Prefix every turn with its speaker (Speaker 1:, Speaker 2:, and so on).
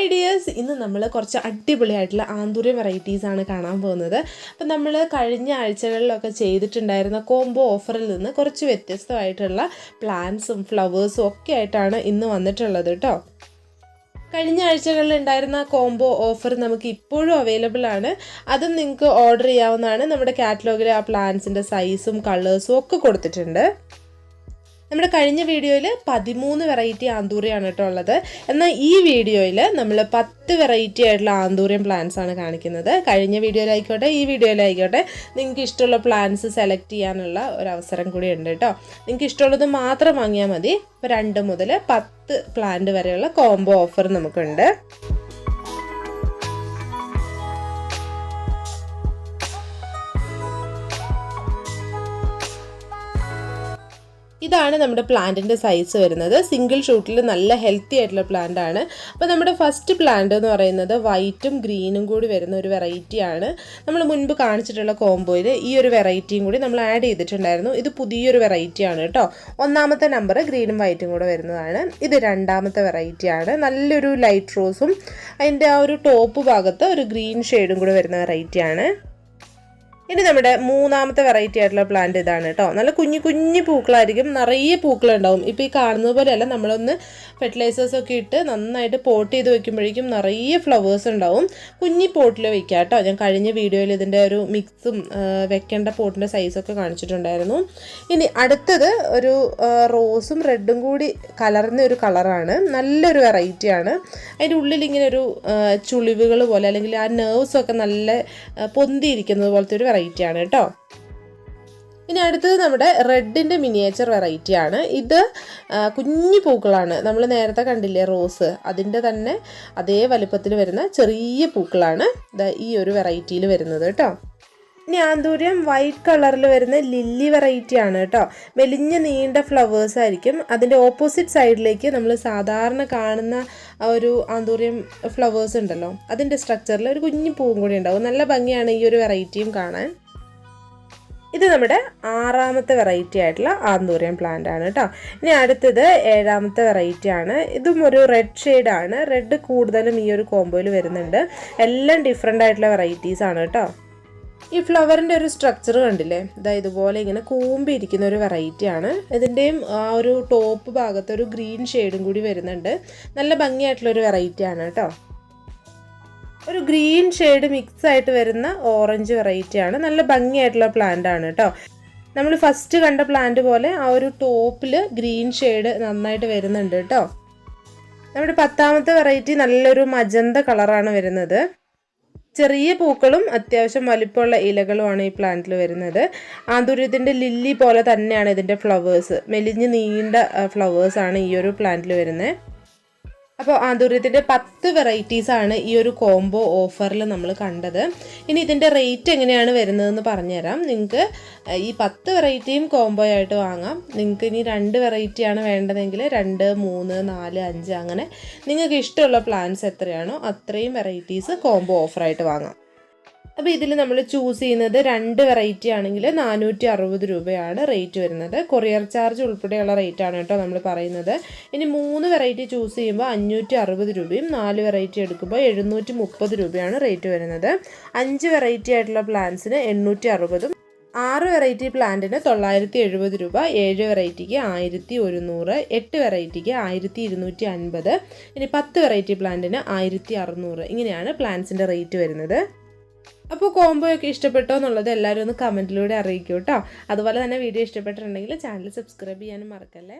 Speaker 1: Hi dears ഇന്ന് നമ്മൾ കുറച്ച് അടിപൊളിയായിട്ടുള്ള ആന്തൂര്യ വെറൈറ്റീസ് ആണ് കാണാൻ പോകുന്നത്. അപ്പം നമ്മൾ കഴിഞ്ഞ ആഴ്ചകളിലൊക്കെ ചെയ്തിട്ടുണ്ടായിരുന്ന കോംബോ ഓഫറിൽ നിന്ന് കുറച്ച് വ്യത്യസ്തമായിട്ടുള്ള പ്ലാന്റ്സും ഫ്ലവേഴ്സും ഒക്കെ ആയിട്ടാണ് ഇന്ന് വന്നിട്ടുള്ളത് കേട്ടോ കഴിഞ്ഞ ആഴ്ചകളിൽ ഉണ്ടായിരുന്ന കോംബോ ഓഫർ നമുക്ക് ഇപ്പോഴും അവൈലബിൾ ആണ്. അതും നിങ്ങൾക്ക് ഓർഡർ ചെയ്യാവുന്നതാണ്. നമ്മുടെ കാറ്റലോഗിൽ ആ പ്ലാന്റ്സിന്റെ സൈസും കളേഴ്സും ഒക്കെ കൊടുത്തിട്ടുണ്ട്. നമ്മുടെ കഴിഞ്ഞ വീഡിയോയിൽ പതിമൂന്ന് വെറൈറ്റി ആന്തൂറിയാണ് കേട്ടോ ഉള്ളത്. എന്നാൽ ഈ വീഡിയോയിൽ നമ്മൾ പത്ത് വെറൈറ്റി ആയിട്ടുള്ള ആന്തൂറിയം പ്ലാന്റ്സ് ആണ് കാണിക്കുന്നത്. കഴിഞ്ഞ വീഡിയോയിലായിക്കോട്ടെ ഈ വീഡിയോയിലായിക്കോട്ടെ നിങ്ങൾക്ക് ഇഷ്ടമുള്ള പ്ലാന്റ്സ് സെലക്ട് ചെയ്യാനുള്ള ഒരു അവസരം കൂടി ഉണ്ട് കേട്ടോ. നിങ്ങൾക്ക് ഇഷ്ടമുള്ളത് മാത്രം വാങ്ങിയാൽ മതി. ഇപ്പോൾ രണ്ട് മുതൽ പത്ത് പ്ലാന്റ് വരെയുള്ള കോംബോ ഓഫർ നമുക്കുണ്ട്. ഇതാണ് നമ്മുടെ പ്ലാന്റിന്റെ സൈസ് വരുന്നത്. സിംഗിൾ ഷൂട്ടിൽ നല്ല ഹെൽത്തി ആയിട്ടുള്ള പ്ലാന്റ് ആണ്. അപ്പോൾ നമ്മുടെ ഫസ്റ്റ് പ്ലാന്റ് എന്ന് പറയുന്നത് വൈറ്റും ഗ്രീനും കൂടി വരുന്ന ഒരു വെറൈറ്റിയാണ് നമ്മൾ മുൻപ് കാണിച്ചിട്ടുള്ള കോംബോയിൽ ഈ ഒരു വെറൈറ്റിയും കൂടി നമ്മൾ ആഡ് ചെയ്തിട്ടുണ്ടായിരുന്നു. ഇത് പുതിയൊരു വെറൈറ്റിയാണ് കേട്ടോ. ഒന്നാമത്തെ നമ്പർ ഗ്രീനും വൈറ്റും കൂടെ വരുന്നതാണ്. ഇത് രണ്ടാമത്തെ വെറൈറ്റിയാണ് നല്ലൊരു ലൈറ്റ് റോസും അതിന്റെ ആ ഒരു ടോപ്പ് ഭാഗത്ത് ഒരു ഗ്രീൻ ഷെയ്ഡും കൂടെ വരുന്ന വെറൈറ്റിയാണ് ഇനി നമ്മുടെ മൂന്നാമത്തെ വെറൈറ്റി ആയിട്ടുള്ള പ്ലാന്റ് ഇതാണ് കേട്ടോ നല്ല കുഞ്ഞു കുഞ്ഞു പൂക്കളായിരിക്കും. നിറയെ പൂക്കളുണ്ടാവും. ഇപ്പോൾ ഈ കാണുന്നത് പോലെയല്ല. നമ്മളൊന്ന് ഫെർട്ടിലൈസേഴ്സ് ഒക്കെ ഇട്ട് നന്നായിട്ട് പോട്ട് ചെയ്ത് വെക്കുമ്പോഴേക്കും നിറയെ ഫ്ലവേഴ്സ് ഉണ്ടാവും. കുഞ്ഞി പോട്ടിൽ വെക്കുക കേട്ടോ ഞാൻ കഴിഞ്ഞ വീഡിയോയിൽ ഇതിന്റെ ഒരു മിക്സും വെക്കേണ്ട പോട്ടിന്റെ സൈസൊക്കെ കാണിച്ചിട്ടുണ്ടായിരുന്നു. ഇനി അടുത്തത് ഒരു റോസും റെഡും കൂടി കലർന്ന ഒരു കളറാണ് നല്ലൊരു വെറൈറ്റിയാണ് അതിന്റെ ഉള്ളിൽ ഇങ്ങനെ ഒരു ചുളിവുകൾ പോലെ അല്ലെങ്കിൽ ആ നെർവ്സൊക്കെ നല്ല പൊന്തിയിരിക്കുന്നത് പോലത്തെ ഒരു വെറൈറ്റി ആണ് കേട്ടോ. ഇനി അടുത്തത് നമ്മുടെ റെഡിന്റെ മിനിയേച്ചർ വെറൈറ്റി ആണ്. ഇത് കുഞ്ഞു പൂക്കളാണ്. നമ്മൾ നേരത്തെ കണ്ടില്ലേ റോസ്? അതിന്റെ തന്നെ അതേ വലുപ്പത്തിൽ വരുന്ന ചെറിയ പൂക്കളാണ് ഈ ഒരു വെറൈറ്റിയിൽ വരുന്നത് കേട്ടോ. ഇനി ആന്തൂര്യം വൈറ്റ് കളറിൽ വരുന്ന ലില്ലി വെറൈറ്റി ആണ് കേട്ടോ. മെലിഞ്ഞ നീണ്ട ഫ്ലവേഴ്സ് ആയിരിക്കും. അതിന്റെ ഓപ്പോസിറ്റ് സൈഡിലേക്ക് നമ്മൾ സാധാരണ കാണുന്ന ഒരു ആന്തൂര്യം ഫ്ലവേഴ്സ് ഉണ്ടല്ലോ. അതിന്റെ സ്ട്രക്ചറിൽ ഒരു കുഞ്ഞു പൂവും കൂടി ഉണ്ടാവും. നല്ല ഭംഗിയാണ് ഈ ഒരു വെറൈറ്റിയും കാണാൻ. ഇത് നമ്മുടെ ആറാമത്തെ വെറൈറ്റി ആയിട്ടുള്ള ആന്തൂറിയം പ്ലാന്റ് ആണ് കേട്ടോ. ഇനി അടുത്തത് ഏഴാമത്തെ വെറൈറ്റി ആണ്. ഇതും ഒരു റെഡ് ഷെയ്ഡാണ് റെഡ് കൂടുതലും ഈ ഒരു കോമ്പോയിൽ വരുന്നുണ്ട്. എല്ലാം ഡിഫറെന്റ് ആയിട്ടുള്ള വെറൈറ്റീസ് ആണ് കേട്ടോ. ഈ ഫ്ലവറിന്റെ ഒരു സ്ട്രക്ചർ കണ്ടില്ലേ? ഇതാ ഇതുപോലെ ഇങ്ങനെ കൂമ്പിരിക്കുന്ന ഒരു വെറൈറ്റി ആണ്. ഇതിന്റെയും ആ ഒരു ടോപ്പ് ഭാഗത്ത് ഒരു ഗ്രീൻ ഷെയ്ഡും കൂടി വരുന്നുണ്ട്. നല്ല ഭംഗിയായിട്ടുള്ളൊരു വെറൈറ്റി ആണ് കേട്ടോ. ഒരു ഗ്രീൻ ഷെയ്ഡ് മിക്സ് ആയിട്ട് വരുന്ന ഓറഞ്ച് വെറൈറ്റി ആണ്. നല്ല ഭംഗിയായിട്ടുള്ള പ്ലാന്റ് ആണ് കേട്ടോ. നമ്മൾ ഫസ്റ്റ് കണ്ട പ്ലാന്റ് പോലെ ആ ഒരു ടോപ്പിൽ ഗ്രീൻ ഷെയ്ഡ് നന്നായിട്ട് വരുന്നുണ്ട് കേട്ടോ. നമ്മുടെ പത്താമത്തെ വെറൈറ്റി നല്ലൊരു മജന്ത കളറാണ് വരുന്നത്. ചെറിയ പൂക്കളും അത്യാവശ്യം വലിപ്പമുള്ള ഇലകളുമാണ് ഈ പ്ലാന്റിൽ വരുന്നത്. ആന്തൂര്യത്തിന്റെ ലില്ലി പോലെ തന്നെയാണ് ഇതിന്റെ ഫ്ലവേഴ്സ് മെലിഞ്ഞ് നീണ്ട ഫ്ലവേഴ്സാണ് ഈ ഒരു പ്ലാന്റിൽ വരുന്നത്. അപ്പോൾ ആന്തൂര്യത്തിന്റെ പത്ത് വെറൈറ്റീസാണ് ഈ ഒരു കോംബോ ഓഫറിൽ നമ്മൾ കണ്ടത്. ഇനി ഇതിന്റെ റേറ്റ് എങ്ങനെയാണ് വരുന്നതെന്ന് പറഞ്ഞുതരാം. നിങ്ങൾക്ക് ഈ പത്ത് വെറൈറ്റിയും കോംബോ ആയിട്ട് വാങ്ങാം. നിങ്ങൾക്ക് ഇനി രണ്ട് വെറൈറ്റിയാണ് വേണ്ടതെങ്കിൽ രണ്ട് മൂന്ന് നാല് അഞ്ച് അങ്ങനെ നിങ്ങൾക്ക് ഇഷ്ടമുള്ള പ്ലാൻസ് എത്രയാണോ അത്രയും വെറൈറ്റീസ് കോംബോ ഓഫറായിട്ട് വാങ്ങാം. അപ്പോൾ ഇതിൽ നമ്മൾ ചൂസ് ചെയ്യുന്നത് രണ്ട് വെറൈറ്റി ആണെങ്കിൽ നാനൂറ്റി അറുപത് രൂപയാണ് റേറ്റ് വരുന്നത്. കൊറിയർ ചാർജ് ഉൾപ്പെടെയുള്ള റേറ്റ് ആണ് കേട്ടോ നമ്മൾ പറയുന്നത്. ഇനി മൂന്ന് വെറൈറ്റി ചൂസ് ചെയ്യുമ്പോൾ അഞ്ഞൂറ്റി അറുപത് രൂപയും നാല് വെറൈറ്റി എടുക്കുമ്പോൾ എഴുന്നൂറ്റി മുപ്പത് രൂപയാണ് റേറ്റ് വരുന്നത്. അഞ്ച് വെറൈറ്റി ആയിട്ടുള്ള പ്ലാന്റ്സിന് എണ്ണൂറ്റി അറുപതും ആറ് വെറൈറ്റി പ്ലാന്റിന് തൊള്ളായിരത്തി എഴുപത് രൂപ ഏഴ് വെറൈറ്റിക്ക് ആയിരത്തി ഒരുന്നൂറ് എട്ട് വെറൈറ്റിക്ക് ആയിരത്തി ഇരുന്നൂറ്റി അൻപത് ഇനി പത്ത് വെറൈറ്റി പ്ലാന്റിന് ആയിരത്തി അറുന്നൂറ് ഇങ്ങനെയാണ് പ്ലാന്റ്സിന്റെ റേറ്റ് വരുന്നത്. അപ്പോൾ കോംബോ ഒക്കെ ഇഷ്ടപ്പെട്ടോ എന്നുള്ളത് എല്ലാവരും ഒന്ന് കമന്റിലൂടെ അറിയിക്കൂ കേട്ടോ അതുപോലെ തന്നെ വീഡിയോ ഇഷ്ടപ്പെട്ടിട്ടുണ്ടെങ്കിൽ ചാനൽ സബ്സ്ക്രൈബ് ചെയ്യാനും മറക്കല്ലേ?